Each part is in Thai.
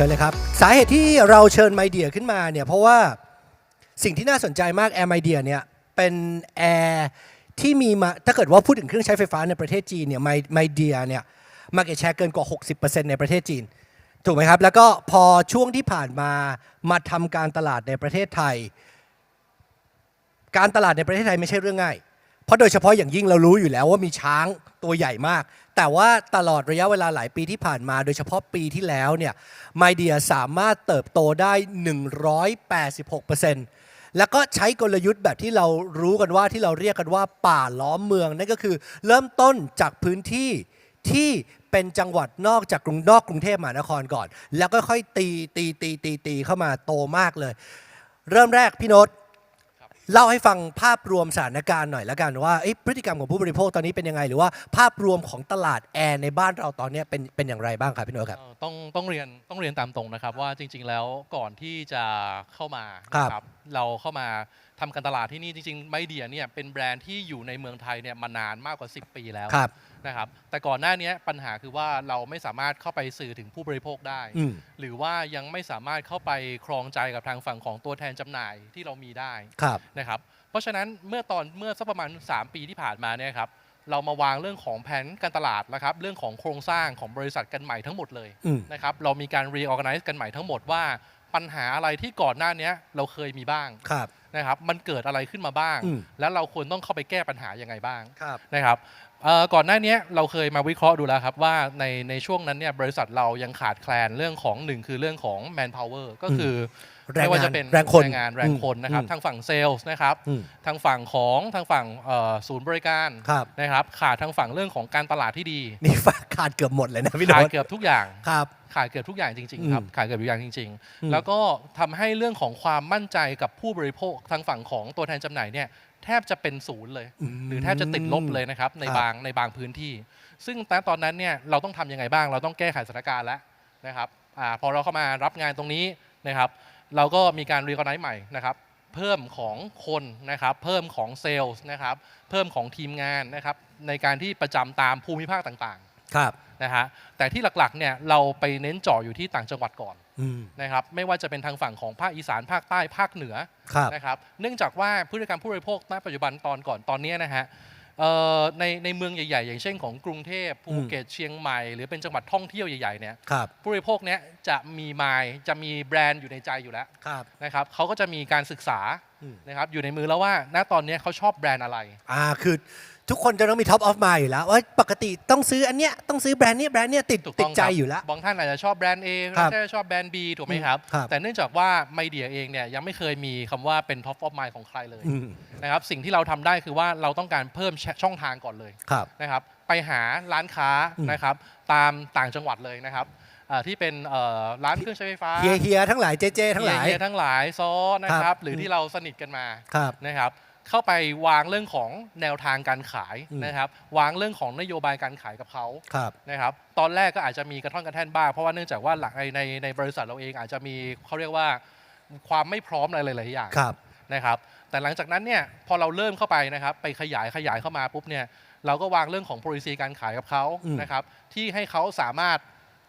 ชิญเลยครับ สาเหตุที่เราเชิญไมเดียขึ้นมาเนี่ยเพราะว่าสิ่งที่น่าสนใจมากแอร์ไมเดียเนี่ยเป็นแอร์ที่มีมาถ้าเกิดว่าพูดถึงเครื่องใช้ไฟฟ้าในประเทศจีนเนี่ยไมเดียเนี่ยมาเก็ตแชร์เกินกว่า 60%ในประเทศจีน ถูกไหมครับ แล้วก็พอช่วงที่ผ่านมามาทำการตลาดในประเทศไทย การตลาดในประเทศไทยไม่ใช่เรื่องง่าย ราะโดยเฉพาะอย่างยิ่งเรารู้อยู่แล้วว่ามีช้างตัวใหญ่มาก แต่ว่าตลอดระยะเวลาหลายปีที่ผ่านมา โดยเฉพาะปีที่แล้วเนี่ยไมเดียสามารถเติบโตได้ 186%แล้วก็ใช้กลยุทธ์แบบที่เรารู้กันว่าที่เราเรียกกันว่า ป่าล้อมเมืองนั่นก็คือ เริ่มต้นจากพื้นที่ที่เป็นจังหวัดนอกจากกรุงนอกกรุงเทพมหานครก่อน แล้วก็ค่อยตีตีตีตีตีเข้ามาโตมากเลย เริ่มแรกพี่โน้ต เล่าให้ฟังภาพรวมสถานการณ์หน่อยละกันว่าเอ๊ะพฤติกรรมของผู้บริโภคตอนนี้เป็นยังไง หรือว่าภาพรวมของตลาดแอร์ในบ้านเราตอนเนี้ยเป็นเป็นอย่างไรบ้างครับพี่โน้ตครับเอ่อต้องต้องเรียนต้องเรียนตามตรงนะครับ ว่าจริง ๆ แล้วก่อนที่จะเข้ามาครับนะเราเข้ามาทำการตลาดที่นี่จริงๆไมเดียเนี่ยเป็นแบรนด์ที่อยู่ในเมืองไทยเนี่ยมานานมากกว่า 10 ปีแล้วครับ นะครับแต่ก่อนหน้านี้ปัญหาคือว่าเราไม่สามารถเข้าไปสื่อถึงผู้บริโภคได้อืมหรือว่ายังไม่สามารถเข้าไปครองใจกับทางฝั่งของตัวแทนจำหน่ายที่เรามีได้ครับนะครับเพราะฉะนั้นเมื่อตอนเมื่อสักประมาณ 3 ปีที่ผ่านมาเนี่ยครับเรามาวางเรื่องของแผนการตลาดนะครับเรื่องของโครงสร้างของบริษัทกันใหม่ทั้งหมดเลยอืมนะครับเรามีการ reorganize กันใหม่ทั้งหมดว่าปัญหาอะไรที่ก่อนหน้าเนี้ยเราเคยมีบ้างครับนะครับมันเกิดอะไรขึ้นมาบ้างอืมแล้วเราควรต้องเข้าไปแก้ปัญหายังไงบ้างครับนะครับเอ่อ ก่อนหน้าเนี้ยเราเคยมาวิเคราะห์ดูแล้วครับว่าในในช่วงนั้นเนี่ยบริษัทเรายังขาดแคลนเรื่องของหนึ่งคือเรื่องของ manpower ก็คือแรงไม่ว่างานจะเป็นแรงคนงานแรงคนนะครับอืมทางฝั่งเซลล์นะครับอืมทางฝั่งของทางฝั่งเอ่อศูนย์บริการครับนะครับขาดทางฝั่งเรื่องของการตลาดที่ดีนี่ฝากขาดเกือบหมดเลยนะพี่โน้ขาดตเกือบทุกอย่างครับขาดเกือบทุกอย่างจริงๆครับอืมขาดเกือบทุกอย่างจริงอืมๆแล้วก็ทำให้เรื่องของความมั่นใจกับผู้บริโภคทางฝั่งของตัวแทนจำหน่ายเนี่ย แทบจะเป็นศูนย์เลย หรือแทบจะติดลบเลยนะครับในครับบางในบางพื้นที่ ซึ่งณตอนนั้นเนี่ยเราต้องทำยังไงบ้าง เราต้องแก้ไขสถานการณ์แล้วนะครับอาพอเราเข้ามารับงานตรงนี้นะครับ เราก็มีการรีคอนไนซ์ใหม่นะครับ เพิ่มของคนนะครับ เพิ่มของเซลล์นะครับ เพิ่มของทีมงานนะครับ ในการที่ประจำตามภูมิภาคต่าง ครับๆนะฮะแต่ที่หลักๆเนี่ยเราไปเน้นเจาะอยู่ที่ต่างจังหวัดก่อนอืมนะครับไม่ว่าจะเป็นทางฝั่งของภาคอีสานภาคใต้ภาคเหนือครับนะครับเนื่องจากว่าพฤติกรรมผู้บริโภคณปัจจุบันตอนก่อนตอนเนี้ยนะฮะเอ่อในในเมืองใหญ่ๆ อย่างเช่นของกรุงเทพภูเก็ตเชียงใหม่ หรือเป็นจังหวัดท่องเที่ยวใหญ่ๆเนี่ยครับผู้บริโภคเนี้ยจะมีมายจะมีแบรนด์อยู่ในใจอยู่แล้วครับนะครับเขาก็จะมีการศึกษาอืมนะครับอยู่ในมือแล้วว่าณตอนเนี้ยเขาชอบแบรนด์อะไรอ่าคือ ทุกคนจะต้องมีท็อปออฟมาอยู่แล้วว่าปกติต้องซื้ออันเนี้ยต้องซื้อแบรนด์เนี้ยแบรนด์เนี้ยติดถูกติต้ดองใจครับอยู่แล้ว บางท่านอาจจะชอบแบรนด์ A ครับบางท่านชอบแบรนด์ B ถูกไหมครับ ครับแต่เนื่องจากว่าไมเดียเองเนี่ยยังไม่เคยมีคำว่าเป็นท็อปออฟมายของใครเลยอืม นะครับสิ่งที่เราทำได้คือว่าเราต้องการเพิ่มช่องทางก่อนเลย ครับ นะครับไปหาร้านค้าอืม นะครับตามต่างจังหวัดเลยนะครับอ่าที่เป็นเอ่อร้านเครื่องใช้ไฟฟ้าเฮียเฮียทั้งหลายเจเจทั้งหลาย เฮียๆทั้งหลายซอนะคครัรับบหรือที่เราสนิทกันมาครับ นะครับ เข้าไปวางเรื่องของแนวทางการขายอืมนะครับ วางเรื่องของนโยบายการขายกับเขาครับนะครับ ตอนแรกก็อาจจะมีกระท่อนกระแท่นบ้าง เพราะว่าเนื่องจากว่าหลักในในในบริษัทเราเองอาจจะมีเขาเรียกว่าความไม่พร้อมอะไรหลายๆอย่างครับนะครับ แต่หลังจากนั้นเนี่ยพอเราเริ่มเข้าไปนะครับ ไปขยายขยายเข้ามาปุ๊บเนี่ยเราก็วางเรื่องของ policy การขายกับเขาอืมนะครับ ที่ให้เขาสามารถ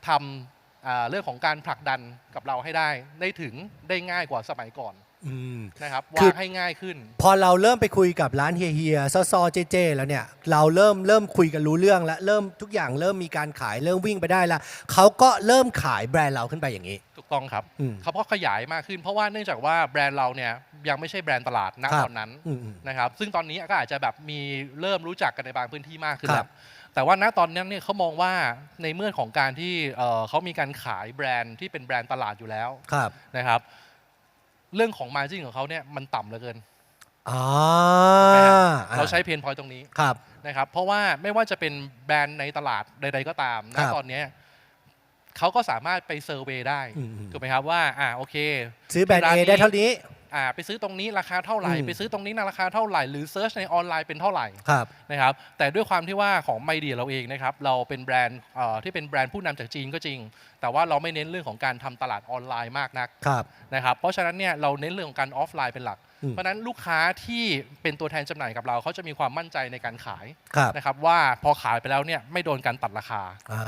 ทำอ่าเรื่องของการผลักดันกับเราให้ได้ ได้ถึงได้ง่ายกว่าสมัยก่อน อืม นะครับคือวางให้ง่ายขึ้น พอเราเริ่มไปคุยกับร้านเฮียเฮียซอซอเจเจแล้วเนี่ย เราเริ่มเริ่มคุยกันรู้เรื่องแล้วเริ่มทุกอย่างเริ่มมีการขายเริ่มวิ่งไปได้แล้วเขาก็เริ่มขายแบรนด์เราขึ้นไปอย่างนี้ ถูกต้องครับอืมเขาก็ขยายมากขึ้น เพราะว่าเนื่องจากว่าแบรนด์เราเนี่ยยังไม่ใช่แบรนด์ตลาดณครับตอนนั้นอืมอืมนะครับ ซึ่งตอนนี้ก็อาจจะแบบมีเริ่มรู้จักกันในบางพื้นที่มากขึ้นครัแล้บ วแต่ว่าณตอนนั้นเนี่ยเขามองว่าในเมื่อของการที่เอ่อเขามีการขายแบรนด์ที่เป็นแบรนด์ตลาดอยู่แล้ว ครับ นะครับ เรื่องของ margin ของเขาเนี่ยมันต่ำเหลือเกินอ๋อเราใช้เพนพอยตรงนี้ครับ นะครับ เพราะว่าไม่ว่าจะเป็นแบรนด์ในตลาดใด ๆ ก็ตามครัณบตอนเนี้ยเขาก็สามารถไปเซอร์เวยได้อืมอืมถูกไหมครับว่าอ่าโอเคซื้อแบรนด์ร้านเอนี้ได้เท่านี้ อ่าไปซื้อตรงนี้ราคาเท่าไหร่อืมไปซื้อตรงนี้นะราคาเท่าไหร่หรือเซิร์ชในออนไลน์เป็นเท่าไหร่ครับนะครับแต่ด้วยความที่ว่าของไมเดียเราเองนะครับเราเป็นแบรนด์เอ่อที่เป็นแบรนด์ผู้นำจากจีนก็จริง แต่ว่าเราไม่เน้นเรื่องของการทำตลาดออนไลน์มากนักครับนะครับเพราะฉะนั้นเนี่ยเราเน้นเรื่องของการออฟไลน์เป็นหลักอืม เพราะฉะนั้นลูกค้าที่เป็นตัวแทนจำหน่ายกับเราเขาจะมีความมั่นใจในการขายครับนะครับว่าพอขายไปแล้วเนี่ยไม่โดนการตัดราคาอ่า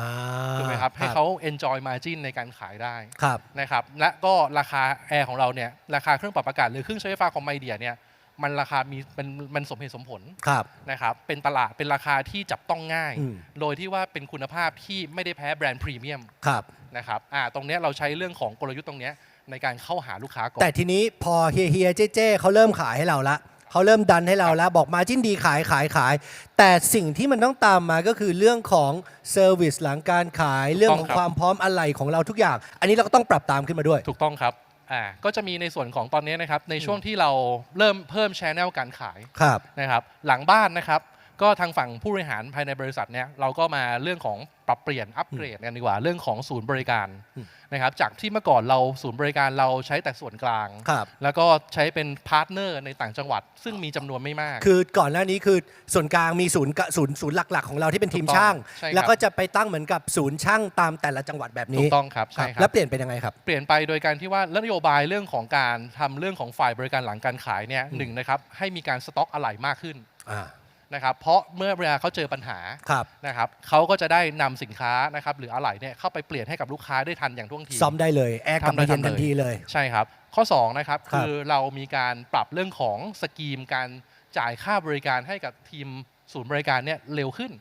ถูกไหมครับให้เขา enjoy margin ในการขายได้ครับนะครับและก็ราคาแอร์ของเราเนี่ยราคาเครื่องปรับอากาศหรือเครื่องใช้ไฟฟ้าของไมเดียเนี่ยมันราคามีเป็นมันสมเหตุสมผลครับนะครับเป็นตลาดเป็นราคาที่จับต้องง่ายอืมโดยที่ว่าเป็นคุณภาพที่ไม่ได้แพ้แบรนด์พรีเมียมครับนะครับอ่าตรงเนี้ยเราใช้เรื่องของกลยุทธ์ตรงเนี้ย ในการเข้าหาลูกค้าก่อนแต่ทีนี้พอเฮียเฮียเจ๊เจ๊เขาเริ่มขายให้เราละเขาเริ่มดันให้เราแล้วบอกมาจิ้นดีขายขายขาย แต่สิ่งที่มันต้องตามมาก็คือเรื่องของเซอร์วิสหลังการขายเรื่องของความพร้อมอะไรของเราทุกอย่าง อันนี้เราก็ต้องปรับตามขึ้นมาด้วย ถูกต้องครับอ่าก็จะมีในส่วนของตอนนี้นะครับในช่วงที่เราเริ่มเพิ่มชแนลการขายครับนะครับ หลังบ้านนะครับ ก็ทางฝั่งผู้บริหารภายในบริษัทเนี่ยเราก็มาเรื่องของปรับเปลี่ยนอัปเกรดกันดีกว่า เรื่องของศูนย์บริการอืมนะครับจากที่เมื่อก่อนเราศูนย์บริการเราใช้แต่ส่วนกลางครับแล้วก็ใช้เป็นพาร์ทเนอร์ในต่างจังหวัด ซึ่งมีจำนวนไม่มาก คือก่อนหน้านี้คือส่วนกลางมีศูนย์กะศูนย์ศูนย์หลัก ๆ ของเราที่เป็นทีมถูกต้องช่างใช่ครับแล้วก็จะไปตั้งเหมือนกับศูนย์ช่างตามแต่ละจังหวัดแบบถูนี้กต้องครับใช่คแล้รัวบเปลี่ยนเป็นยังไงครับเปลี่ยนไปโดยการที่ว่านโยบายเรื่องของการทำเรื่องของฝ่ายบริการหลังการขายเนี่ยอืมหนึ่งนะครับให้มีการสต็อกอะไหล่มากขึ้นอ่า นะครับเพราะเมื่อเวลาเขาเจอปัญหาครับนะครับเขาก็จะได้นำสินค้านะครับหรืออะไหล่เนี่ยเข้าไปเปลี่ยนให้กับลูกค้าได้ทันอย่างท่วงทีซ่อมได้เลยแอร์กลับมาเย็นทำได้ทันทีเลยใช่ครับ ข้อ2นะครับครับคือเรามีการปรับเรื่องของสกีมการจ่ายค่าบริการให้กับทีมศูนย์บริการเนี่ยเร็วขึ้น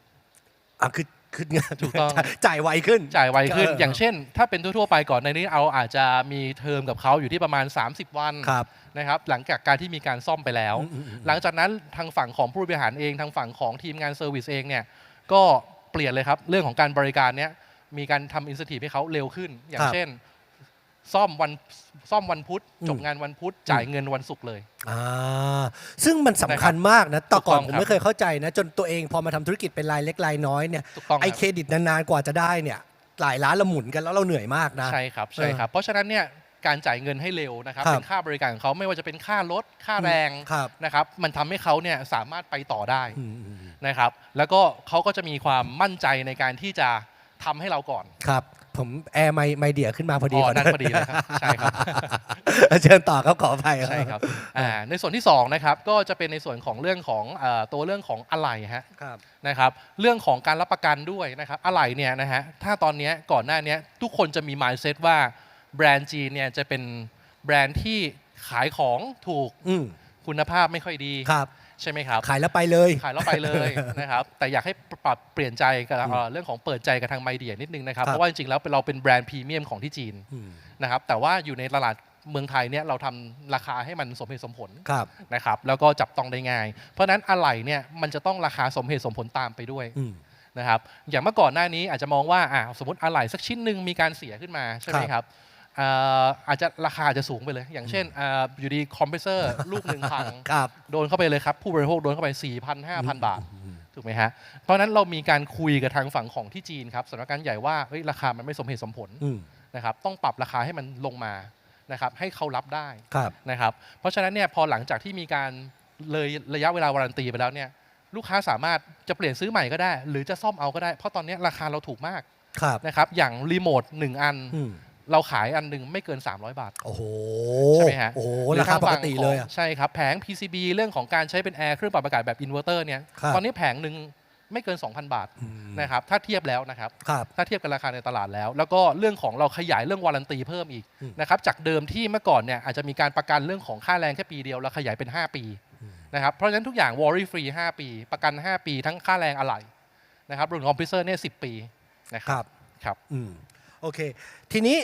อะคือ คือถูกต้อง จ่ายไวขึ้น จ่ายไวขึ้นเออออย่างเช่น ถ้าเป็นทั่ว ๆ ไปก่อนในนี้เอาอาจจะมีเทอมกับเขาอยู่ที่ประมาณ 30 วันครับนะครับ หลังจากการที่มีการซ่อมไปแล้วอืมอืมอืมหลังจากนั้นทางฝั่งของผู้บริหารเอง ทางฝั่งของทีมงานเซอร์วิสเองเนี่ย ก็เปลี่ยนเลยครับ เรื่องของการบริการเนี่ยมีการทำอินสตีให้เขาเร็วขึ้น อย่างเช่น ซ่อมวันซ่อมวันพุธจบงานวันพุธจ่ายเงินวันศุกร์เลยอ่าซึ่งมันสำคัญมากนะแต่ก่อนถูกต้องผมครับไม่เคยเข้าใจนะ จนตัวเองพอมาทำธุรกิจเป็นรายเล็กรายน้อยเนี่ยถูกต้องไอครับเครดิตนานๆกว่าจะได้เนี่ยหลายล้านเราหมุนกันแล้วเราเหนื่อยมากนะใช่ครับใช่ครับ เพราะฉะนั้นเนี่ยการจ่ายเงินให้เร็วนะครับครับเป็นค่าบริการของเขาไม่ว่าจะเป็นค่ารถค่าแรงครับนะครับมันทำให้เขาเนี่ยสามารถไปต่อได้อืมอืมอืมนะครับ แล้วก็เขาก็จะมีความมั่นใจในการที่จะทำให้เราก่อนครับ ผมแอร์ไม่ไม่เดียขึ้นมาพอดีอ๋อก่อนนั่นพอดีเลยครับใช่ครับเชิญต่อครับขออภัยใช่ครับอ่าในส่วนที่2นะครับก็จะเป็นในส่วนของเรื่องของเออตัวเรื่องของอะไหล่ฮะครับนะครับเรื่องของการรับประกันด้วยนะครับอะไหล่เนี่ยนะฮะถ้าตอนเนี้ยก่อนหน้าเนี้ยทุกคนจะมี mindset ว่าแบรนด์จีนเนี่ยจะเป็นแบรนด์ที่ขายของถูกอืมคุณภาพไม่ค่อยดีครับ ใช่ไหมครับ ขายแล้วไปเลย ขายแล้วไปเลยนะครับแต่อยากให้ปรับเปลี่ยนใจกับอืมเอ่อเรื่องของเปิดใจกับทางไมเดียนิดนึงนะครับครับ เพราะว่าจริงๆแล้วเราเป็นแบรนด์พรีเมียมของที่จีนอืมนะครับแต่ว่าอยู่ในตลาดเมืองไทยเนี่ยเราทำราคาให้มันสมเหตุสมผลครับนะครับแล้วก็จับต้องได้ง่าย เพราะฉะนั้นอะไหล่เนี่ยมันจะต้องราคาสมเหตุสมผลตามไปด้วยอืมนะครับอย่างเมื่อก่อนหน้านี้อาจจะมองว่าอ่าสมมติอะไหล่สักชิ้นหนึ่งมีการเสียขึ้นมาใช่ไหมครับอ่า อาจจะราคาอาจจะสูงไปเลย อย่างเช่นอาอยู่ดีคอมเพรสเซอร์ลูกหนึ่งพังครับโดนเข้าไปเลยครับ ผู้บริโภคโดนเข้าไป 4,000 5,000บาทถูกไหมฮะ เพราะฉะนั้นเรามีการคุยกับทางฝั่งของที่จีนครับสำนักงานใหญ่ว่าเฮ้ยราคามันไม่สมเหตุสมผลอืมนะครับต้องปรับราคาให้มันลงมานะครับให้เขารับได้ครับนะครับเพราะฉะนั้นเนี่ยพอหลังจากที่มีการเลยระยะเวลาวารันตีไปแล้วเนี่ยลูกค้าสามารถจะเปลี่ยนซื้อใหม่ก็ได้ หรือจะซ่อมเอาก็ได้ เพราะตอนนี้ราคาเราถูกมากครับนะครับอย่างรีโมทหนึ่งอันอืม เราขายอันหนึ่งไม่เกิน 300 บาท โอ้โหใช่ไหมฮะโอ้โหหอราคาปกติเลยทอะงฝั่งของใช่ครับ แผง PCB เรื่องของการใช้เป็นแอร์เครื่องปรับอากาศแบบอินเวอร์เตอร์เนี่ยครับ ตอนนี้แผงหนึ่งไม่เกิน 2,000 บาทอืมนะครับถ้าเทียบแล้วนะครับ ครับ ถ้าเทียบกับราคาในตลาดแล้ว แล้วก็เรื่องของเราขยายเรื่องวารันตีเพิ่มอีกอืม นะครับจากเดิมที่เมื่อก่อนเนี่ยอาจจะมีการประกันเรื่องของค่าแรงแค่ปีเดียวเราขยายเป็น 5 ปีนะครับเพราะฉะนั้นทุกอย่างวอรี่ฟรี5ปี ประกัน 5 ปีทั้งค่าแรงอะไหล่นะครับรวมถึงคอมพิวเซอร์เนี่ยสิปีนะคครับรับครับ อืมโอเค ทีนี้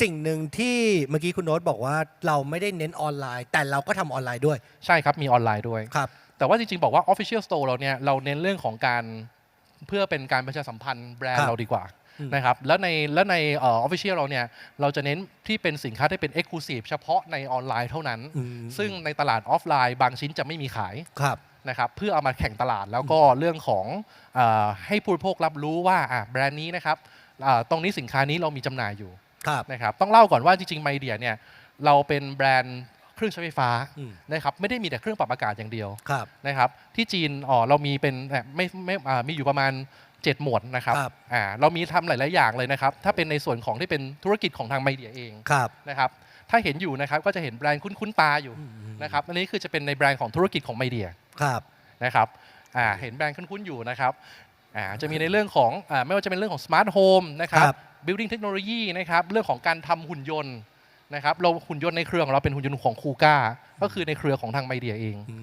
สิ่งหนึ่งที่เมื่อกี้คุณโน้ตบอกว่าเราไม่ได้เน้นออนไลน์ แต่เราก็ทำออนไลน์ด้วยใช่ครับมีออนไลน์ด้วย ครับ แต่ว่าจริงๆ บอกว่า Official Store เราเนี่ยเราเน้นเรื่องของการเพื่อเป็นการประชาสัมพันธ์แบรนครัด์บเราดีกว่าอืม นะครับแล้วในแล้วในเออ Official เราเนี่ยเราจะเน้นที่เป็นสินค้าที่เป็น Exclusive เฉพาะในออนไลน์เท่านั้น อืมซึ่งในตลาดออฟไลน์บางชิ้นจะไม่มีขายครับ นะครับเพื่อเอามาแข่งตลาดแล้วก็เรื่องของเออให้ผู้บริโภครับรู้ว่าอะแบรนด์นี้นะครับอ่าตรงนี้สินค้านี้เรามีจำหน่ายอยู่ครับ นะครับต้องเล่าก่อนว่าจริงๆไมเดียเนี่ยเราเป็นแบรนด์เครื่องใช้ไฟฟ้าอืมนะครับไม่ได้มีแต่เครื่องปรับอากาศอย่างเดียวครับนะครับที่จีนอ๋อเรามีเป็นเอ่อไม่ไม่อ่ามีอยู่ประมาณ7หมวดนะครับครับอ่าเรามีทำหลาย ๆ อย่างเลยนะครับถ้าเป็นในส่วนของที่เป็นธุรกิจของทางไมเดียเองครับนะครับถ้าเห็นอยู่นะครับก็จะเห็นแบรนด์คุ้น ๆ ตาอยู่นะครับอันนี้คือจะเป็นในแบรนด์ของธุรกิจของไมเดียครับนะครับอ่าเห็นแบรนด์คุ้น ๆ อยู่นะครับอ่าจะมีในเรื่องของอาไม่ว่าจะเป็นเรื่องของสมาร์ทโฮมนะครับครับ building technology นะครับเรื่องของการทำหุ่นยนต์นะครับเราหุ่นยนต์ในเครือของเราเป็นหุ่นยนต์ของคูก้าก็คือในเครือของทางไมเดียเองอื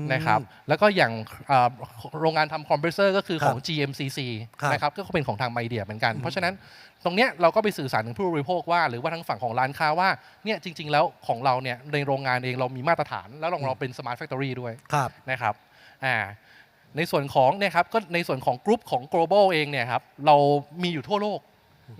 มนะครับแล้วก็อย่างอ่าโรงงานทำคอมเพรสเซอร์ก็คือของ GMCC ครับนะครับก็เป็นของทางไมเดียเหมือนกัน เพราะฉะนั้นตรงเนี้ยเราก็ไปสื่อสารถึงผู้บริโภคว่า หรือว่าทางฝั่งของร้านค้าว่าเนี่ยจริง ๆ แล้วของเราเนี่ยในโรงงานเองเรามีมาตรฐาน แล้วของเราเป็นสมาร์ทแฟคทอรี่ด้วยครับนะครับอ่าในส่วนของเนี่ยครับก็ในส่วนของกลุ่มของ global เองเนี่ยครับเรามีอยู่ทั่วโลก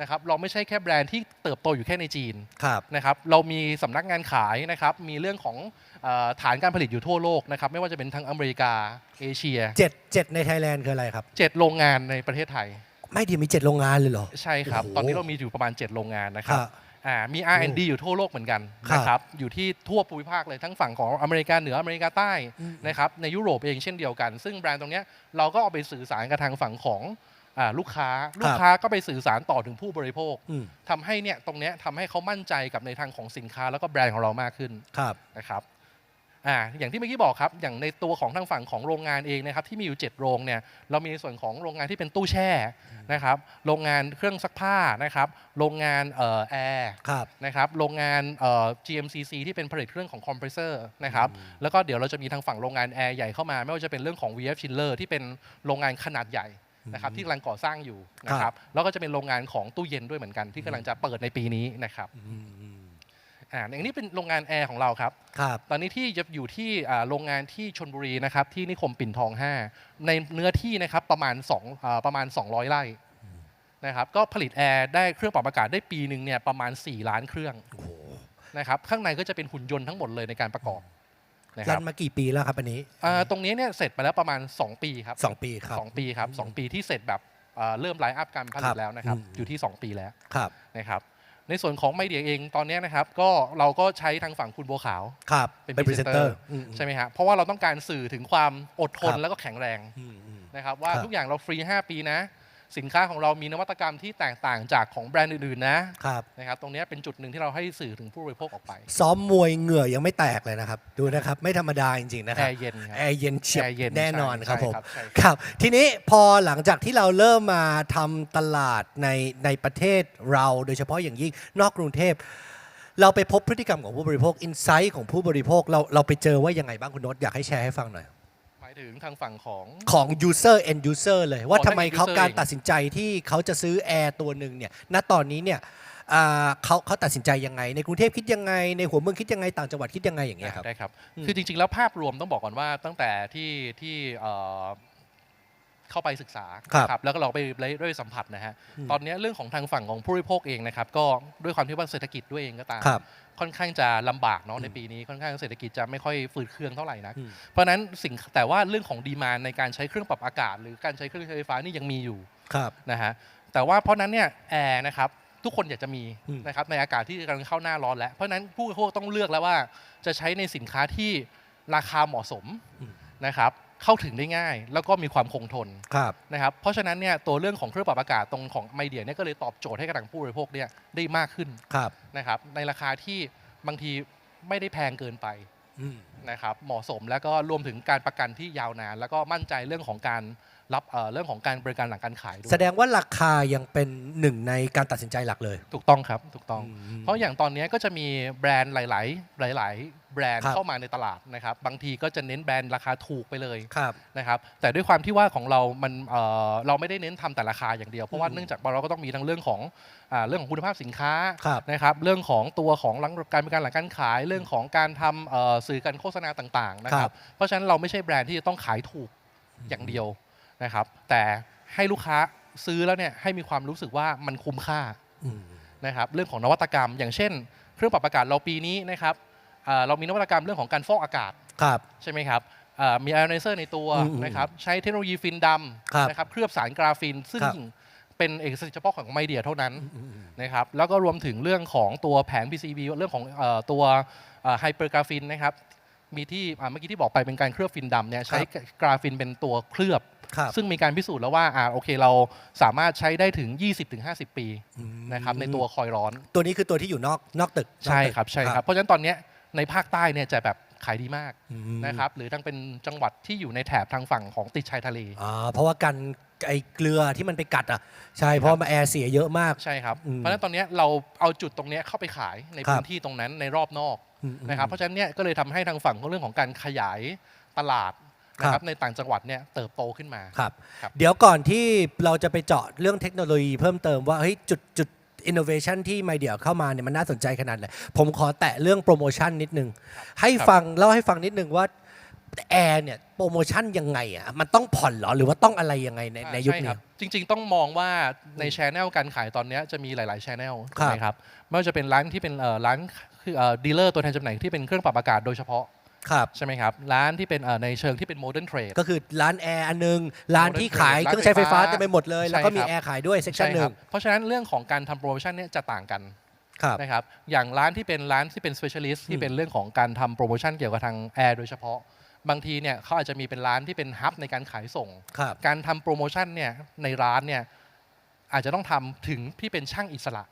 นะครับเราไม่ใช่แค่แบรนด์ที่เติบโตอยู่แค่ในจีนครับนะครับเรามีสำนักงานขายนะครับมีเรื่องของเออฐานการผลิตอยู่ทั่วโลกนะครับไม่ว่าจะเป็นทั้งอเมริกาเอเชียเจ็ดเจ็ดในไทยแลนด์คืออะไรครับเจ็ดโรงงานในประเทศไทย ไม่ดีมีเจ็ดโรงงานเลยเหรอ ใช่ครับโอ้โหตอนนี้เรามีอยู่ประมาณ 7 โรงงานนะครับครับอ่ามี R&D อยู่ทั่วโลกเหมือนกันครับนะครับอยู่ที่ทั่วภูมิภาคเลยทั้งฝั่งของอเมริกาเหนืออเมริกาใต้อืมนะครับในยุโรปเองเช่นเดียวกัน ซึ่งแบรนด์ตรงเนี้ยเราก็เอาไปสื่อสารกับทางฝั่งของอ่า ลูกค้าลูกค้าก็ไปสื่อสารต่อถึงผู้บริโภคอืมทำให้เนี่ยตรงเนี้ยทำให้เขามั่นใจกับในทางของสินค้าแล้วก็แบรนด์ของเรามากขึ้นครับนะครับอ่าอย่างที่เมื่อกี้บอกครับ อย่างในตัวของทางฝั่งของโรงงานเองนะครับที่มีอยู่ 7 โรงเนี่ยเรามีในส่วนของโรงงานที่เป็นตู้แช่นะครับโรงงานเครื่องซักผ้านะครับโรงงานเอ่อแอร์ครับนะครับโรงงานเอ่อ GMCC ที่เป็นผลิตเครื่องของคอมเพรสเซอร์นะครับแล้วก็เดี๋ยวเราจะมีทางฝั่งโรงงานแอร์ใหญ่เข้ามา ไม่ว่าจะเป็นเรื่องของ VF Schindler ที่เป็นโรงงานขนาดใหญ่ นะครับที่กำลังก่อสร้างอยู่นะคครัรับบแล้วก็จะเป็นโรงงานของตู้เย็นด้วยเหมือนกัน ที่กำลังจะเปิดในปีนี้นะครับอืมอืมอ่าอย่างนี้เป็นโรงงานแอร์ของเราครับครับตอนนี้ที่จะอยู่ที่อ่าโรงงานที่ชนบุรีนะครับที่นิคมปิ่นทอง 5 ในเนื้อที่นะครับประมาณ2อ่าประมาณ 200 ไร่นะครับก็ผลิตแอร์ได้เครื่องปรับอากาศได้ปีหนึ่งเนี่ยประมาณ 4 ล้านเครื่องโอ้โหนะครับข้างในก็จะเป็นหุ่นยนต์ทั้งหมดเลยในการประกอบ นะครัรับนมากี่ปีแล้วครับอันนี้ อ่าตรงนี้เนี่ยเสร็จไปแล้วประมาณ 2 ปีครับสองปีครับ สองปีครับสองปีที่เสร็จแบบอ่าเริ่มไลฟ์อัพการผคลิรัตบแล้วนะครับอืม อยู่ที่ 2 ปีแล้ว ครับ นะครับในส่วนของไมเดียเองตอนนี้นะครับก็เราก็ใช้ทางฝั่งคุณบัวขาวครับ เป็นเป็นพรีเซนเตอ presenter ร์ใช่ไหมฮะเพราะว่าเราต้องการสื่อถึงความอดทนครับ แล้วก็แข็งแรงอืมอืม นะครับว่าครับ ทุกอย่างเราฟรี 5 ปีนะ สินค้าของเรามีนวัตกรรมที่แตกต่างจากของแบรนด์อื่นๆนะครับนะครับ ตรงเนี้ยเป็นจุดหนึ่งที่เราให้สื่อถึงผู้บริโภคออกไป ซ้อมมวยเหงื่อยังไม่แตกเลยนะครับ ดูนะครับ ไม่ธรรมดาจริงๆนะคแอรับร์เย็นครับแอร์เย็นเฉียบแอร์เย็นแน่นอนใช่ครับผมใช่ใช่ครับ ทีนี้พอหลังจากที่เราเริ่มมาทำตลาดในในประเทศเราโดยเฉพาะอย่างยิ่งนอกกรุงเทพเราไปพบพฤติกรรมของผู้บริโภคอินไซต์ของผู้บริโภคเราเราไปเจอว่ายังไงบ้างคุณโนตอยากให้แชร์ให้ฟังหน่อยหมายถึงทางฝั่งของ ของ user end user เลยว่าอ๋อทำไมถ้าเขา user การเองตัดสินใจที่เขาจะซื้อแอร์ตัวหนึ่งเนี่ยณตอนนี้เนี่ยอ่าเขาเขาตัดสินใจยังไง ในกรุงเทพคิดยังไง ในหัวเมืองคิดยังไงต่างจังหวัดคิดยังไงอย่างเงี้ยครับได้ครับอืมคือจริงๆแล้วภาพรวมต้องบอกก่อนว่าตั้งแต่ที่ที่ เอ่อเข้าไปศึกษาครับนะแล้วก็เราไปได้สัมผัสนะฮะอืมตอนเนี้ยเรื่องของทางฝั่งของผู้บริโภคเองนะครับก็ด้วยความที่ว่าเศรษฐกิจด้วยเองก็ตามครับค่อนข้างจะลำบากเนาะอืมในปีนี้ค่อนข้างเศรษฐกิจจะไม่ค่อยฝืดเคืองเท่าไหร่นะอืมเพราะฉะนั้นสิ่งแต่ว่าเรื่องของดีมานในการใช้เครื่องปรับอากาศ หรือการใช้เครื่องใช้ไฟฟ้านี่ยังมีอยู่ครับนะฮะแต่ว่าเพราะนั้นเนี่ยแอร์นะครับทุกคนอยากจะมีอืมนะครับในอากาศที่กำลังเข้าหน้าร้อนแล้วเพราะฉะนั้นผู้บริโภคต้องเลือกแล้วว่าจะใช้ในสินค้าที่ราคาเหมาะสมนะครับ เข้าถึงได้ง่าย แล้วก็มีความคงทนครับนะครับเพราะฉะนั้นเนี่ยตัวเรื่องของเครื่องปรับอากาศตรงของไมเดียเนี่ยก็เลยตอบโจทย์ให้กับทางผู้บริโภคเนี่ยได้มากขึ้นครับนะครับในราคาที่บางทีไม่ได้แพงเกินไปอืมนะครับเหมาะสมแล้วก็รวมถึงการประกันที่ยาวนาน แล้วก็มั่นใจเรื่องของการ รับเอ่อเรื่องของการบริการหลังการขายด้วยแสดงว่าราคายังเป็นหนึ่งในการตัดสินใจหลักเลย ถูกต้องครับถูกต้องมเพราะอย่างตอนนี้ก็จะมีแบรนด์หลาย ๆ หลาย ๆ แบรนด์ครับเข้ามาในตลาดนะครับ บางทีก็จะเน้นแบรนด์ราคาถูกไปเลยครับนะครับ แต่ด้วยความที่ว่าของเรา มันเอ่อเราไม่ได้เน้นทำแต่ราคาอย่างเดียว เพราะว่าอืมเนื่องจากเราก็ต้องมีทั้งเรื่องของอ่าเรื่องของคุณภาพสินค้าครับนะครับ เรื่องของตัวของหลังการบริการหลังการขาย เรื่องของการทำเอ่อสื่อการโฆษณาต่าง ๆ นะคครัรับบเพราะฉะนั้นเราไม่ใช่แบรนด์ที่จะต้องขายถูกอย่างเดียว นะครับ แต่ให้ลูกค้าซื้อแล้วเนี่ยให้มีความรู้สึกว่ามันคุ้มค่าอืมนะครับเรื่องของนวัตกรรม อย่างเช่น เครื่องปรับอากาศเราปีนี้นะครับเอ่อเรามีนวัตกรรมเรื่องของการฟอกอากาศครับใช่ไหมครับเอ่อมีไอออนไนเซอร์ในตัวอืมนะครับใช้เทคโนโลยีฟินดครับำนะครับเคลือบสารกราฟิน ซึ่งครับเป็นเอกสิทธิ์เฉพาะของไมเดียเท่านั้นอืมอืมนะครับแล้วก็รวมถึงเรื่องของตัวแผง PCB เรื่องของเอ่อตัวไฮเปอร์กราฟินนะครับ มีที่อ่าเมื่อกี้ที่บอกไปเป็นการเคลือบฟินดำเนี่ยใช้กราฟินเป็นตัวเคลือบครับซึ่งมีการพิสูจน์แล้วว่าอ่าโอเคเราสามารถใช้ได้ถึง 20-50 ปีอืมนะครับในตัวคอยล์ร้อน ตัวนี้คือตัวที่อยู่นอกนอกตึกใช่นอกตึกครับใช่ครับเพราะฉะนั้นตอนเนี้ยในภาคใต้เนี่ยจะแบบขายดีมากอืมนะครับหรือทั้งเป็นจังหวัดที่อยู่ในแถบทางฝั่งของติดชายทะเลอ่าเพราะว่ากันไอเกลือที่มันไปกัดอะใช่เพราะมาแอร์เสียเยอะมากใช่ครับอืมเพราะฉะนั้นตอนเนี้ยเราเอาจุดตรงเนี้ยเข้าไปขายในครับพื้นที่ตรงนั้นในรอบนอกอืม นะครับเพราะฉะนั้นเนี่ยก็เลยทำให้ทางฝั่งของเรื่องของการขยายตลาดนะคครัรับบในต่างจังหวัดเนี่ยเติบโตขึ้นมาครับครับเดี๋ยวก่อนที่เราจะไปเจาะเรื่องเทคโนโลยีเพิ่มเติมว่าเฮ้ยจุดจุดอินโนเวชันที่ไมเดียเข้ามาเนี่ยมันน่าสนใจขนาดไหนผมขอแตะเรื่องโปรโมชั่นนิดนึง ให้ฟังเล่าให้ฟังนิดนึงว่าแอร์เนี่ยโปรโมชั่นยังไงอะมันต้องผ่อนเหรอหรือว่าต้องอะไรยังไงในในยุคใช่คนี้รับจริง ๆ ต้องมองว่าในชแนลการขายตอนเนี้ยจะมีหลายๆชแนลครับใช่ไหมครับไม่ว่าจะเป็นร้านที่เป็นเอ่อร้านคือ ดีลเลอร์ตัวแทนจำหน่ายที่เป็นเครื่องปรับอากาศโดยเฉพาะครับใช่ไหมครับ ร้านที่เป็นเอ่อในเชิงที่เป็นโมเดิร์นเทรดก็คือร้านแอร์อันนึง ร้านที่ขายร้านเครื่องใช้ไฟฟ้าไฟฟ้าเต็มไปหมดเลย แล้วก็ใช่มีครับแอร์ขายด้วยเซกชันหนึ่งเพราะฉะนั้นเรื่องของการทำโปรโมชั่นเนี่ยจะต่างกันครับนะครับอย่างร้านที่เป็นร้านที่เป็น specialist ที่เป็นเรื่องของการทำโปรโมชั่นเกี่ยวกับทางแอร์โดยเฉพาะ บางทีเนี่ยเขาอาจจะมีเป็นร้านที่เป็นฮับในการขายส่งครับการทำโปรโมชั่นเนี่ยในร้านเนี่ยอาจจะต้องทำถึงที่เป็นช่างอิสระ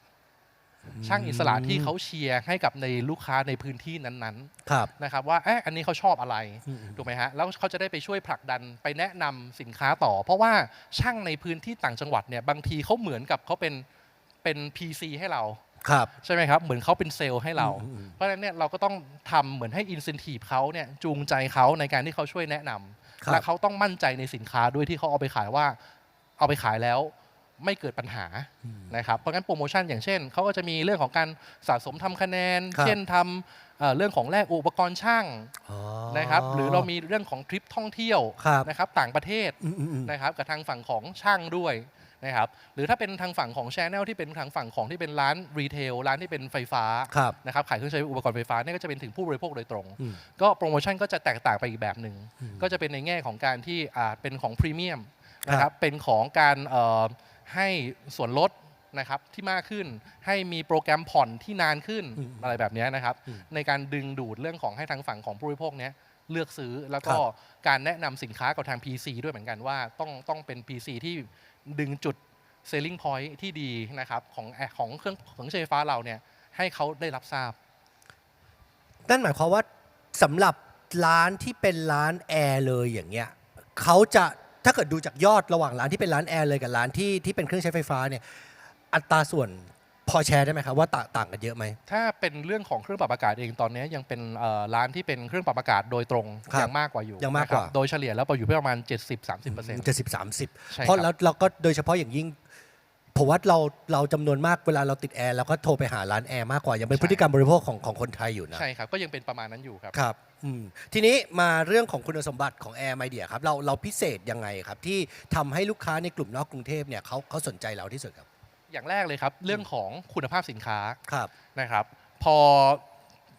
ช่างอิสระที่เขาเชียร์ให้กับในลูกค้าในพื้นที่นั้นครับๆนะครับว่าเอ๊ะอันนี้เขาชอบอะไรอืมถูกไหมฮะแล้วเขาจะได้ไปช่วยผลักดันไปแนะนำสินค้าต่อ เพราะว่าช่างในพื้นที่ต่างจังหวัดเนี่ยบางทีเขาเหมือนกับเขาเป็นเป็น PC ให้เราครับใช่ไหมครับ เหมือนเขาเป็นเซลล์ให้เราอืมอืมเพราะฉะนั้นเนี่ยเราก็ต้องทำเหมือนให้อิน e น i ี e เขาเนี่ยจูงใจเขาในการที่เขาช่วยแนะนำครับและเขาต้องมั่นใจในสินค้าด้วยที่เขาเอาไปขายว่า เอาไปขายแล้ว ไม่เกิดปัญหานะครับเพราะงั้นโปรโมชั่นอย่างเช่นเขาก็จะมีเรื่องของการสะสมทำคะแนนครับเช่นทำเอ่อเรื่องของแลกอุปกรณ์ช่างอ๋อนะครับหรือเรามีเรื่องของทริปท่องเที่ยวครับนะครับต่างประเทศอืมอืมอืมนะครับกับทางฝั่งของช่างด้วยนะครับหรือถ้าเป็นทางฝั่งของแชนแนลที่เป็นทางฝั่งของที่เป็นร้านรีเทลร้านที่เป็นไฟฟ้าครับนะครับขายเครื่องใช้อุปกรณ์ไฟฟ้าเนี่ยก็จะเป็นถึงผู้บริโภคโดยตรงอืมก็โปรโมชั่นก็จะแตกต่างไปอีกแบบหนึ่งอืมก็จะเป็นในแง่ของการที่อ่าเป็นของพรีเมียมนะคครัรับบเป็นของการเอ่อ ให้ส่วนลดนะครับที่มากขึ้นให้มีโปรแกรมผ่อนที่นานขึ้นอืมอะไรแบบเนี้ยนะครับอืมในการดึงดูดเรื่องของให้ทางฝั่งของผู้บริโภคเนี้ยเลือกซื้อแล้วก็ครับการแนะนำสินค้ากับทาง PC ด้วยเหมือนกันว่าต้องต้องเป็น PC ที่ดึงจุด selling point ที่ดีนะครับของของเครื่องของใช้ไฟฟ้าเราเนี่ยให้เขาได้รับทราบ นั่นหมายความว่าสำหรับร้านที่เป็นร้านแอร์เลยอย่างเงี้ยเขาจะ ถ้าเกิดดูจากยอดระหว่างร้านที่เป็นร้านแอร์เลยกับร้านที่ที่เป็นเครื่องใช้ไฟฟ้าเนี่ยอัตราส่วนพอแชร์ได้ไหมครับว่าต่างต่างกันเยอะไหม ถ้าเป็นเรื่องของเครื่องปรับอากาศเองตอนนี้ยังเป็นเอ่อร้านที่เป็นเครื่องปรับอากาศโดยตรงครับยังมากกว่าอยู่ยังมากกว่า นะครับโดยเฉลี่ยแล้วไปอยู่ที่ประมาณ 70-30%เปอร์เซ็นต์ เจ็ดสิบสามสิบใช่เพราะครับแล้วเราก็โดยเฉพาะอย่างยิ่งผมว่าเราเราจำนวนมากเวลาเราติดแอร์เราก็โทรไปหาร้านแอร์มากกว่ายังเป็นพฤติกรรมบริโภคของของคนไทยอยู่นะ ใช่ครับ ก็ยังเป็นประมาณนั้นอยู่ครับ ครับ อืมทีนี้มาเรื่องของคุณสมบัติของแอร์ไมเดียครับเราเราพิเศษยังไงครับ ที่ทำให้ลูกค้าในกลุ่มนอกกรุงเทพเนี่ยเขาเขาสนใจเราที่สุดครับ อย่างแรกเลยครับ เรื่องของคุณภาพสินค้าครับ นะครับ พอ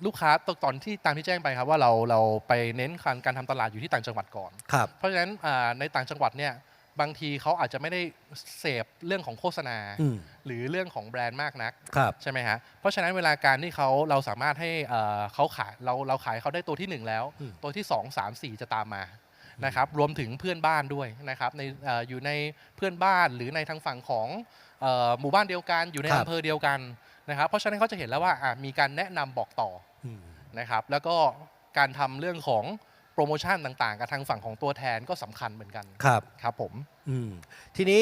ลูกค้าตตอนที่ตามที่แจ้งไปครับว่าเราเราไปเน้นการการทำตลาดอยู่ที่ต่างจังหวัดก่อน ครับ เพราะฉะนั้นอ่าในต่างจังหวัดเนี่ย บางทีเขาอาจจะไม่ได้เสพเรื่องของโฆษณาอืมหรือเรื่องของแบรนด์มากนักครับใช่ไหมฮะเพราะฉะนั้นเวลาการที่เขาเราสามารถให้เอ่อเขาขายเราเราขายเขาได้ตัวที่ 1 แล้วอืมตัวที่ 2 3 4 จะตามมานะครับรวมถึงเพื่อนบ้านด้วยนะครับในเอ่ออยู่ในเพื่อนบ้านหรือในทางฝั่งของเอ่อหมู่บ้านเดียวกัน อยู่ในครับอำเภอเดียวกันนะครับ เพราะฉะนั้นเขาจะเห็นแล้วว่าอะมีการแนะนำบอกต่ออืมนะครับแล้วก็การทำเรื่องของโป รโมชั่นต่างๆ กับทางฝั่งของตัวแทนก็สำคัญเหมือนกันครับครับผมอืมทีนี้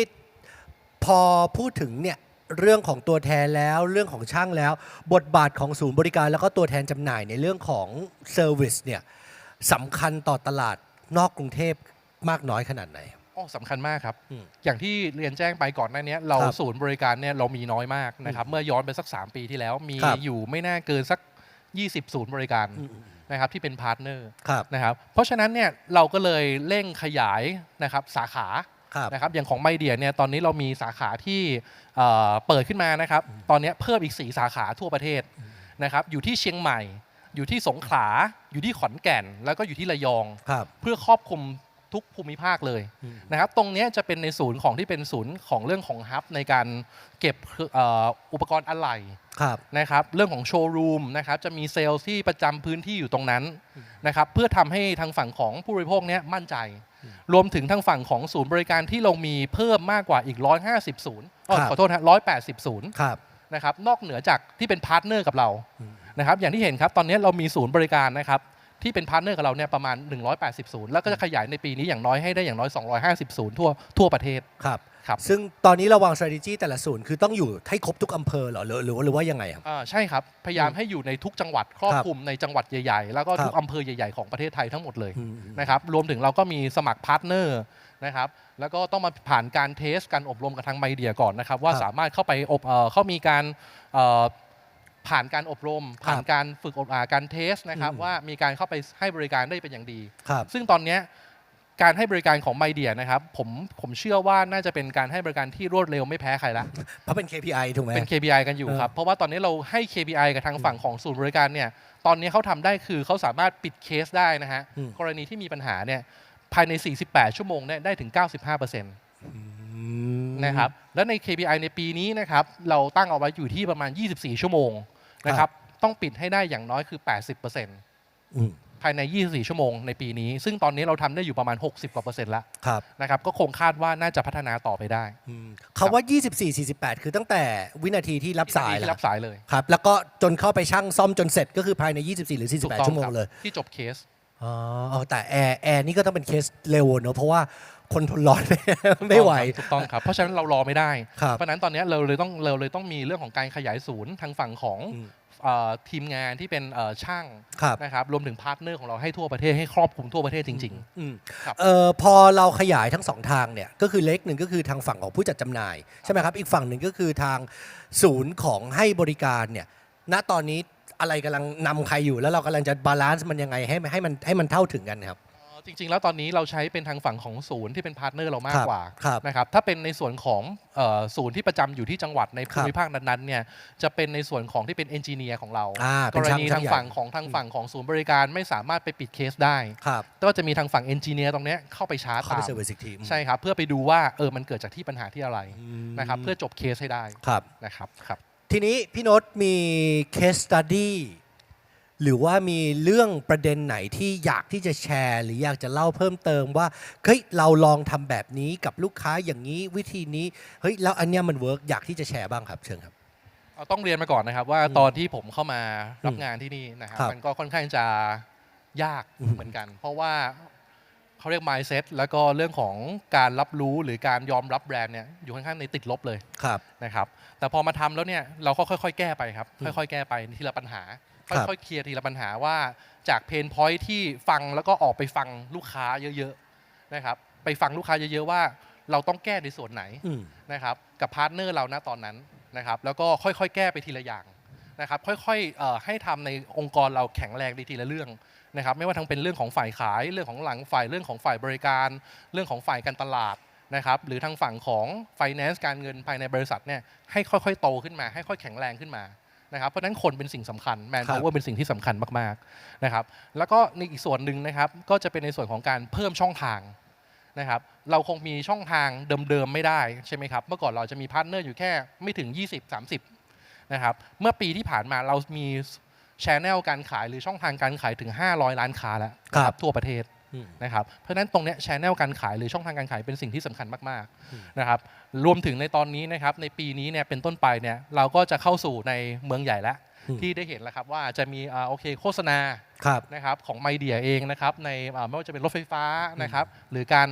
พอพูดถึงเนี่ยเรื่องของตัวแทนแล้วเรื่องของช่างแล้ว บทบาทของศูนย์บริการแล้วก็ตัวแทนจำหน่ายในเรื่องของเซอร์วิสเนี่ยสำคัญต่อตลาดนอกกรุงเทพมากน้อยขนาดไหน อ๋อสำคัญมากครับ อืม อย่างที่เรียนแจ้งไปก่อนหน้านี้เราครับศูนย์บริการเนี่ยเรามีน้อยมากนะครับ เมื่อย้อนไปสัก 3 ปีที่แล้วมีครับอยู่ไม่น่าเกินสัก 20 ศูนย์บริการ อืม นะครับที่เป็นพาร์ทเนอร์ครับนะครับเพราะฉะนั้นเนี่ยเราก็เลยเร่งขยายนะครับสาขาครับนะครับอย่างของไมเดียเนี่ยตอนนี้เรามีสาขาที่เอ่อเปิดขึ้นมานะครับ ตอนนี้เพิ่มอีก 4 สาขาทั่วประเทศนะครับอยู่ที่เชียงใหม่ อยู่ที่สงขลาอยู่ที่ขอนแก่น แล้วก็อยู่ที่ระยองครับเพื่อครอบคลุม ทุกภูมิภาคเลยอืมนะครับ ตรงเนี้ยจะเป็นในศูนย์ของที่เป็นศูนย์ของเรื่องของฮับในการเก็บเอ่ออุปกรณ์อะไหล่ครับนะครับ เรื่องของโชว์รูมนะครับจะมีเซลล์ที่ประจำพื้นที่อยู่ตรงนั้นนะครับเพื่อทำให้ทางฝั่งของผู้บริโภคเนี้ยมั่นใจ รวมถึงทางฝั่งของศูนย์บริการที่เรามีเพิ่มมากกว่าอีก 150 ศูนย์อ้อครับขอโทษฮะ180ศูนย์ครับนะครับนอกเหนือจากที่เป็นพาร์ทเนอร์กับเราอืมนะครับอย่างที่เห็นครับตอนนี้เรามีศูนย์บริการนะครับ ที่เป็นพาร์ทเนอร์กับเราเนี่ยประมาณ 180ศูนย์แล้วก็จะขยายในปีนี้อย่างน้อยให้ได้อย่างน้อย 250ศูนย์ทั่วทั่วประเทศครับครับซึ่งตอนนี้เราวาง strategy แต่ละศูนย์คือต้องอยู่ให้ครบทุกอำเภอเหรอหรือหรือว่าหรือว่ายังไงครับ อ่าใช่ครับ พยายามให้อยู่ในทุกจังหวัดครอบครับคลุมในจังหวัดใหญ่ๆ แล้วก็ทุกครับอำเภอใหญ่ๆ ของประเทศไทยทั้งหมดเลยอืม นะครับรวมถึงเราก็มีสมัครพาร์ทเนอร์นะครับแล้วก็ต้องมาผ่านการเทสการอบรมกับทางไมเดียก่อนนะครับว่าครับ สามารถเข้าไปอบเอ่อเขามีการเอ่อ ผ่านการอบรม ผ่านการฝึกอบอ่าการเทสนะครับอืมว่ามีการเข้าไปให้บริการได้เป็นอย่างดีครับซึ่งตอนเนี้ยการให้บริการของไมเดียนะครับผมผมเชื่อว่าน่าจะเป็นการให้บริการที่รวดเร็วไม่แพ้ใครละเพราะเป็น KPI ถูกไหมเป็น KPI กันอยู่เออครับ เพราะว่าตอนนี้เราให้ KPI กับทางฝั่งของศูนย์บริการเนี่ยตอนนี้เขาทำได้คือเขาสามารถปิดเคสได้นะฮะอืมกรณีที่มีปัญหาเนี่ยภายใน 48 ชั่วโมงเนี่ยได้ถึง 95%นะครับและใน KPI ในปีนี้นะครับเราตั้งเอาไว้อยู่ที่ประมาณ 24 ชั่วโมง นะครับต้องปิดให้ได้อย่างน้อยคือ 80%อืมภายใน 24 ชั่วโมงในปีนี้ ซึ่งตอนนี้เราทำได้อยู่ประมาณ 60 กว่าเปอร์เซ็นต์แล้วครับนะครับก็คงคาดว่าน่าจะพัฒนาต่อไปได้อืมคำว่า 24 48 คือตั้งแต่วินาทีที่รับสายที่แล้วรับสายเลยครับแล้วก็จนเข้าไปช่างซ่อมจนเสร็จก็คือภายใน 24 หรือถูก48ต้องชั่วโมงครับเลยที่จบเคสอ๋อเอาแต่แอร์แอร์นี่ก็ต้องเป็นเคสเร็วเนอะเพราะว่า คนทนร้อนไม่ไหวถูกต้องครับ เพราะฉะนั้นเรารอไม่ได้ครับเพราะฉะนั้นตอนนี้เราเลยต้องเราเลยต้องมีเรื่องของการขยายศูนย์ทางฝั่งของอืมเอ่อทีมงานที่เป็นเอ่อช่างครับนะครับรวมถึงพาร์ทเนอร์ของเราให้ทั่วประเทศให้ครอบคลุมทั่วประเทศจริงอืมครับเอ่อพอเราขยายทั้งสองทางเนี่ยก็คือเล็กหนึ่งก็คือทางฝั่งของผู้จัดจำหน่ายใช่ไหมครับอีกฝั่งหนึ่งก็คือทางศูนย์ของให้บริการเนี่ยณตอนนี้อะไรกำลังนำใครอยู่แล้วเรากำลังจะบาลานซ์มันยังไงให้ให้มันให้มันเท่าถึงกันครับๆเอ่อ จริง ๆ แล้วตอนนี้เราใช้เป็นทางฝั่งของศูนย์ที่เป็นพาร์ทเนอร์เรามากครับกว่าครับนะครับถ้าเป็นในส่วนของเอ่อศูนย์ที่ประจำอยู่ที่จังหวัดในครัภูบมิภาคนั้นๆเนี่ยจะเป็นในส่วนของที่เป็นเอนจิเนียร์ของเรา อ่ากเป็นรช่างณีช่าทางงใหญ่ ฝั่งของทางฝั่งของศูนย์บริการไม่สามารถไปปิดเคสได้ครับก็จะมีทางฝั่งเอนจิเนียร์ตรงเนี้ยเข้าไปชาร์จเข้าไปตามเซอร์วิสอีกทีใช่ครับเพื่อไปดูว่าเออมันเกิดจากที่ปัญหาที่อะไรอืมนะครับเพื่อจบเคสให้ได้ครับ นะครับครับ ทีนี้พี่โน้ตมี case study หรือว่ามีเรื่องประเด็นไหนที่อยากที่จะแชร์ หรืออยากจะเล่าเพิ่มเติมว่าเฮ้ยเราลองทำแบบนี้กับลูกค้าอย่างนี้วิธีนี้เฮ้ยแล้วอันเนี้ยมันเวิร์กอยากที่จะแชร์บ้างครับเชิญครับ เอาต้องเรียนมาก่อนนะครับว่าอืมตอนที่ผมเข้ามารับอืมงานที่นี่นะครับครับมันก็ค่อนข้างจะยากอืมเหมือนกัน เพราะว่าเขาเรียก mindset แล้วก็เรื่องของการรับรู้หรือการยอมรับแบรนด์เนี่ยอยู่ค่อนข้างในติดลบเลย ครับ นะครับแต่พอมาทำแล้วเนี่ยเราก็ค่อยๆ แก้ไปครับ อืมค่อยๆ แก้ไปทีละปัญหา ครับค่อยๆเคลียร์ทีละปัญหาว่าจากเพนพอยที่ฟังแล้วก็ออกไปฟังลูกค้าเยอะๆนะครับไปฟังลูกค้าเยอะๆว่า เราต้องแก้ในส่วนไหนอืมนะครับกับพาร์ทเนอร์เรานะตอนนั้นนะครับแล้วก็ค่อยๆ แก้ไปทีละอย่างนะครับค่อยๆเอ่อให้ทำในองค์กรเราแข็งแรงในทีละเรื่องนะครับไม่ว่าทั้งเป็นเรื่องของฝ่ายขายเรื่องของหลังฝ่ายเรื่องของฝ่ายบริการ เรื่องของฝ่ายการตลาดนะครับหรือทางฝั่งของ finance การเงินภายในบริษัทเนี่ยให้ค่อยๆ โตขึ้นมา ให้ค่อยแข็งแรงขึ้นมา นะครับเพราะฉะนั้นคนเป็นสิ่งสำคัญ man ครับ power เป็นสิ่งที่สำคัญมากๆนะครับแล้วก็ในอีกส่วนหนึ่งนะครับก็จะเป็นในส่วนของการเพิ่มช่องทางนะครับเราคงมีช่องทางเดิมๆไม่ได้ใช่ไหมครับเมื่อก่อนเราจะมีพาร์ทเนอร์อยู่แค่ไม่ถึง 20-30นะครับเมื่อปีที่ผ่านมาเรามีชแนลการขายหรือช่องทางการขายถึง 500 ล้านค้าแล้วครับทั่วประเทศอืม นะครับเพราะฉะนั้นตรงเนี้ยชแนลการขายหรือช่องทางการขายเป็นสิ่งที่สำคัญมากอืมๆนะครับรวมถึงในตอนนี้นะครับในปีนี้เนี่ยเป็นต้นไปเนี่ยเราก็จะเข้าสู่ในเมืองใหญ่แล้วอืมที่ได้เห็นแล้วครับว่าจะมีอ่าโอเคโฆษณาครับนะครับของไมเดียเองนะครับในอ่าไม่ว่าจะเป็นรถไฟฟ้านะครับหรือการ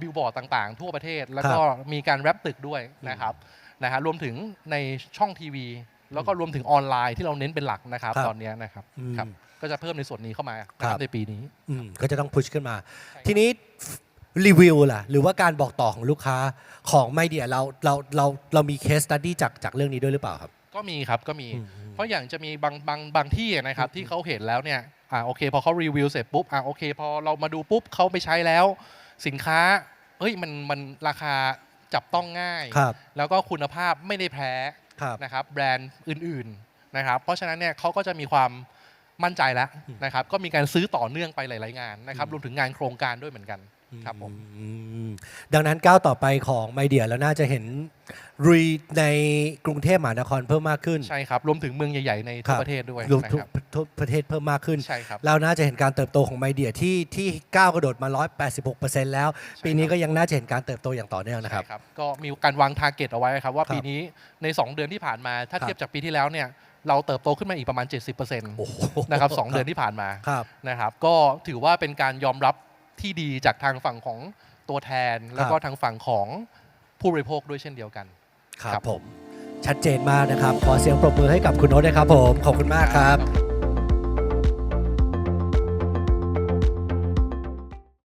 บิลบอร์ดต่างๆ ทั่วประเทศ แล้วก็มีการแรปตึกด้วยนะครับนะฮะรวมถึงในช่องทีวี แล้วก็รวมถึงออนไลน์ที่เราเน้นเป็นหลักนะครับครับตอนเนี้ยนะครับอืม ครับก็จะเพิ่มในส่วนนี้เข้ามานะคครัรับบในปีนี้ อืมก็จะต้องพุชขึ้นมา ทีนี้รีวิวล่ะ หรือว่าการบอกต่อของลูกค้าของไมเดียเราเราเราเรามี case study จากจากเรื่องนี้ด้วยหรือเปล่าครับ ก็มีครับก็มี อืมเพราะอย่างจะมีบางบางบางที่นะครับที่เขาเห็นแล้วเนี่ยอ่าโอเค พอเขารีวิวเสร็จปุ๊บอ่าโอเค พอเรามาดูปุ๊บเขาไปใช้แล้ว สินค้าเอ้ยมันมันราคาจับต้องง่าย ครับแล้วก็คุณภาพไม่ได้แพ้ครับ นะครับแบรนด์อื่นๆนะครับเพราะฉะนั้นเนี่ยเขาก็จะมีความมั่นใจแล้วอืมนะครับก็มีการซื้อต่อเนื่องไปหลาย ๆ งานนะครับอืมรวมถึงงานโครงการด้วยเหมือนกัน ครับผมอืมดังนั้นก้าวต่อไปของไมเดียแล้วน่าจะเห็นรุยในกรุงเทพมหานครเพิ่มมากขึ้น ใช่ครับรวมถึงเมืองใหญ่ ๆ ในครัทั่วบประเทศด้วยรวมนะทุกครับทุกประเทศเพิ่มมากขึ้น ใช่ครับเราน่าจะเห็นการเติบโตของไมเดียที่ที่ก้าวกระโดดมา 186%แล้ว ปีนี้ก็ยังน่าจะเห็นการเติบโตอย่างต่อเนื่องนะครับใช่ครับก็มีการวางทาร์เก็ตเอาไว้ครับว่าครับปีนี้ใน 2 เดือนที่ผ่านมา ถ้าครับเทียบจากปีที่แล้วเนี่ยเราเติบโตขึ้นมาอีกประมาณ 70%โอ้โหนะครับสองเดือนที่ผ่านมาครับนะครับก็ถือว่าเป็นการยอมรับ ที่ดีจากทางฝั่งของตัวแทน แล้วก็ทางฝั่งของผู้บริโภคด้วยเช่นเดียวกัน ครัครับบผม ชัดเจนมากนะครับ ขอเสียงปรบมือให้กับคุณโน้ตด้วยครับผม ขอบคุณมากครับ